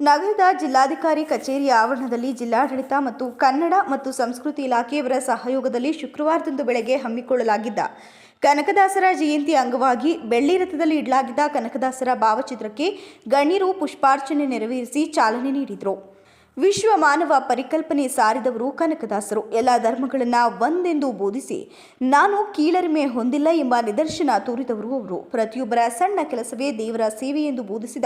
ನಗರದ ಜಿಲ್ಲಾಧಿಕಾರಿ ಕಚೇರಿ ಆವರಣದಲ್ಲಿ ಜಿಲ್ಲಾಡಳಿತ ಮತ್ತು ಕನ್ನಡ ಮತ್ತು ಸಂಸ್ಕೃತಿ ಇಲಾಖೆಯವರ ಸಹಯೋಗದಲ್ಲಿ ಶುಕ್ರವಾರದಂದು ಬೆಳಗ್ಗೆ ಹಮ್ಮಿಕೊಳ್ಳಲಾಗಿದ್ದ ಕನಕದಾಸರ ಜಯಂತಿ ಅಂಗವಾಗಿ ಬೆಳ್ಳಿ ರಥದಲ್ಲಿ ಇಡಲಾಗಿದ್ದ ಕನಕದಾಸರ ಭಾವಚಿತ್ರಕ್ಕೆ ಗಣ್ಯರು ಪುಷ್ಪಾರ್ಚನೆ ನೆರವೇರಿಸಿ ಚಾಲನೆ ನೀಡಿದರು. ವಿಶ್ವ ಮಾನವ ಪರಿಕಲ್ಪನೆ ಸಾರಿದವರು ಕನಕದಾಸರು. ಎಲ್ಲ ಧರ್ಮಗಳನ್ನು ಒಂದೆಂದು ಬೋಧಿಸಿ ನಾನು ಕೀಳರಿಮೆ ಹೊಂದಿಲ್ಲ ಎಂಬ ನಿದರ್ಶನ ತೋರಿದವರು ಅವರು. ಪ್ರತಿಯೊಬ್ಬರ ಸಣ್ಣ ಕೆಲಸವೇ ದೇವರ ಸೇವೆ ಎಂದು ಬೋಧಿಸಿದ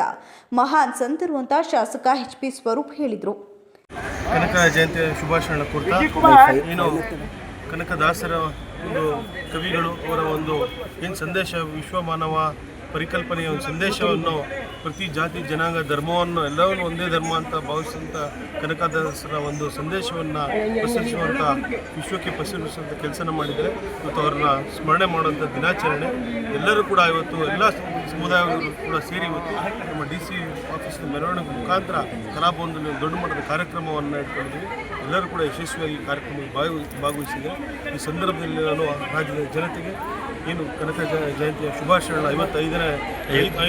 ಮಹಾನ್ ಸಂತರು ಅಂತ ಶಾಸಕ ಎಚ್ ಪಿ ಸ್ವರೂಪ್ ಹೇಳಿದರು. ಕನಕ ಜಯಂತಿ ಏನು ಕನಕದಾಸರ ಒಂದು ಕವಿಗಳು ಅವರ ಒಂದು ಏನು ಸಂದೇಶ ವಿಶ್ವ ಮಾನವ ಪರಿಕಲ್ಪನೆಯ ಒಂದು ಸಂದೇಶವನ್ನು ಪ್ರತಿ ಜಾತಿ, ಜನಾಂಗ, ಧರ್ಮವನ್ನು ಎಲ್ಲವನ್ನು ಒಂದೇ ಧರ್ಮ ಅಂತ ಭಾವಿಸಿದಂಥ ಕನಕದಾಸರ ಒಂದು ಸಂದೇಶವನ್ನು ಪ್ರಸರಿಸುವಂಥ ವಿಶ್ವಕ್ಕೆ ಪ್ರಸರಿಸುವಂಥ ಕೆಲಸನ ಮಾಡಿದರೆ ಮತ್ತು ಅವ್ರನ್ನ ಸ್ಮರಣೆ ಮಾಡುವಂಥ ದಿನಾಚರಣೆ. ಎಲ್ಲರೂ ಕೂಡ ಇವತ್ತು ಎಲ್ಲ ಸಮುದಾಯಗಳು ಕೂಡ ಸೇರಿ ಇವತ್ತು ನಮ್ಮ ಡಿ ಸಿ ಆಫೀಸ್ನ ಮೆರವಣಿಗೆ ಮುಖಾಂತರ ಕಲಾಭವನದಲ್ಲಿ ದೊಡ್ಡ ಮಟ್ಟದ ಕಾರ್ಯಕ್ರಮವನ್ನು ಇಟ್ಕೊಂಡಿದ್ದೀವಿ ಎಲ್ಲರೂ ಕೂಡ ಯಶಸ್ವಿಯಾಗಿ ಕಾರ್ಯಕ್ರಮ ಕಾರ್ಯಕ್ರಮದಲ್ಲಿ ಭಾಗವಹಿಸಿದೆ ಭಾಗವಹಿಸಿದ್ದಾರೆ. ಈ ಸಂದರ್ಭದಲ್ಲಿ ನಾನು ರಾಜ್ಯದ ಜನತೆಗೆ ಏನು ಕನಕ ಜಯಂತಿಯ ಶುಭಾಶಯಗಳ. ಐವತ್ತೈದನೇ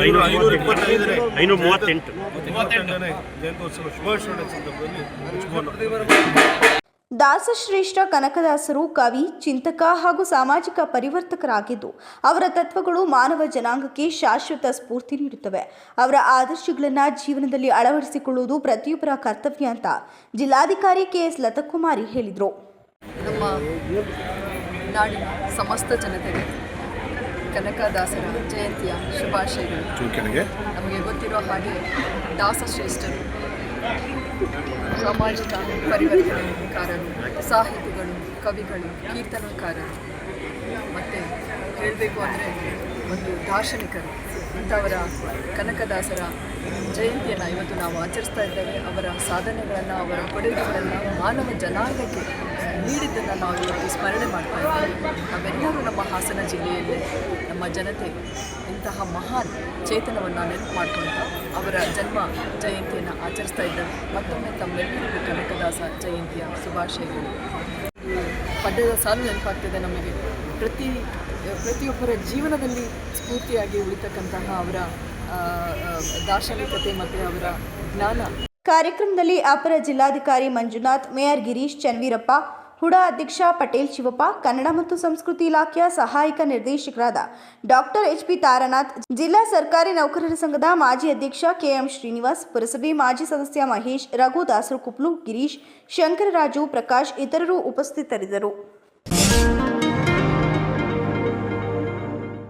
ಐನೂರ ಐನೂರ ಇಪ್ಪತ್ತೈದನೇ ಐನೂರ ಮೂವತ್ತೆಂಟು. ಮೂವತ್ತೆಂಟನೇ ಜಯಂತ್ಯೋತ್ಸವ ಶುಭಾಶಯಗಳ ಸಂದರ್ಭದಲ್ಲಿ ದಾಸಶ್ರೇಷ್ಠ ಕನಕದಾಸರು ಕವಿ ಚಿಂತಕ ಹಾಗೂ ಸಾಮಾಜಿಕ ಪರಿವರ್ತಕರಾಗಿದ್ದು ಅವರ ತತ್ವಗಳು ಮಾನವ ಜನಾಂಗಕ್ಕೆ ಶಾಶ್ವತ ಸ್ಫೂರ್ತಿ ನೀಡುತ್ತವೆ. ಅವರ ಆದರ್ಶಗಳನ್ನು ಜೀವನದಲ್ಲಿ ಅಳವಡಿಸಿಕೊಳ್ಳುವುದು ಪ್ರತಿಯೊಬ್ಬರ ಕರ್ತವ್ಯ ಅಂತ ಜಿಲ್ಲಾಧಿಕಾರಿ ಕೆಎಸ್ ಲತಕುಮಾರಿ ಹೇಳಿದರು. ನಮ್ಮ ನಾಡಿನ ಸಮಸ್ತ ಜನತೆಗೆ ಕನಕದಾಸರ ಜಯಂತಿಯ ಶುಭಾಶಯಗಳು. ನಮಗೆ ಗೊತ್ತಿರೋ ಹಾಗೆ ದಾಸಶ್ರೇಷ್ಠರು ಸಾಮಾಜಿಕ ಪರಿವರ್ತನೆಕಾರರು ಸಾಹಿತಿಗಳು, ಕವಿಗಳು, ಕೀರ್ತನಕಾರರು. ಮತ್ತು ಹೇಳಬೇಕು ಅಂದರೆ ಒಂದು ದಾರ್ಶನಿಕರು. ಇಂಥವರ ಕನಕದಾಸರ ಜಯಂತಿಯನ್ನು ಇವತ್ತು ನಾವು ಆಚರಿಸ್ತಾ ಇದ್ದೇವೆ. ಅವರ ಸಾಧನೆಗಳನ್ನು, ಅವರ ಕೊಡುಗೆಗಳನ್ನು ಮಾನವ ಜನಾಂಗಕ್ಕೆ ನೀಡಿದ್ದನ್ನು ನಾವು ಇವತ್ತು ಸ್ಮರಣೆ ಮಾಡ್ತಾ ಇದ್ದೀವಿ. ನಾವೆಲ್ಲರೂ ನಮ್ಮ ಹಾಸನ ಜಿಲ್ಲೆಯಲ್ಲಿ ನಮ್ಮ ಜನತೆ ಇಂತಹ ಮಹಾನ್ ಚೇತನವನ್ನು ನೆನಪು ಮಾಡಿಕೊಳ್ತಾ ಅವರ ಜನ್ಮ ಜಯಂತಿಯನ್ನು ಆಚರಿಸ್ತಾ ಇದ್ದಾರೆ. ಮತ್ತೊಮ್ಮೆ ತಮ್ಮೆಲ್ಲರಿಗೂ ಕನಕದಾಸ ಜಯಂತಿಯ ಶುಭಾಶಯಗಳು. ಪದ್ಯದ ಸಾಲು ನೆನಪಾಗ್ತದೆ ನಮಗೆ. ಪ್ರತಿ, ಪ್ರತಿಯೊಬ್ಬರ ಜೀವನದಲ್ಲಿ ಸ್ಫೂರ್ತಿಯಾಗಿ ಉಳಿತಕ್ಕಂತಹ ಅವರ ದಾರ್ಶನಿಕತೆ ಮತ್ತು ಅವರ ಜ್ಞಾನ. ಕಾರ್ಯಕ್ರಮದಲ್ಲಿ ಅಪರ ಜಿಲ್ಲಾಧಿಕಾರಿ ಮಂಜುನಾಥ್, ಮೇಯರ್ ಗಿರೀಶ್ ಚನ್ವೀರಪ್ಪ ಹುಡಾ ಅಧ್ಯಕ್ಷ ಪಟೇಲ್ ಶಿವಪ್ಪ, ಕನ್ನಡ ಮತ್ತು ಸಂಸ್ಕೃತಿ ಇಲಾಖೆಯ ಸಹಾಯಕ ನಿರ್ದೇಶಕರಾದ ಡಾಕ್ಟರ್ ಎಚ್ ಪಿ ತಾರನಾಥ್, ಜಿಲ್ಲಾ ಸರ್ಕಾರಿ ನೌಕರರ ಸಂಘದ ಮಾಜಿ ಅಧ್ಯಕ್ಷ ಕೆಎಂ ಶ್ರೀನಿವಾಸ್, ಪುರಸಭೆ ಮಾಜಿ ಸದಸ್ಯ ಮಹೇಶ್, ರಘು ದಾಸರು ಕುಪ್ಲು ಗಿರೀಶ್, ಶಂಕರರಾಜು ಪ್ರಕಾಶ್ ಇತರರು ಉಪಸ್ಥಿತರಿದ್ದರು.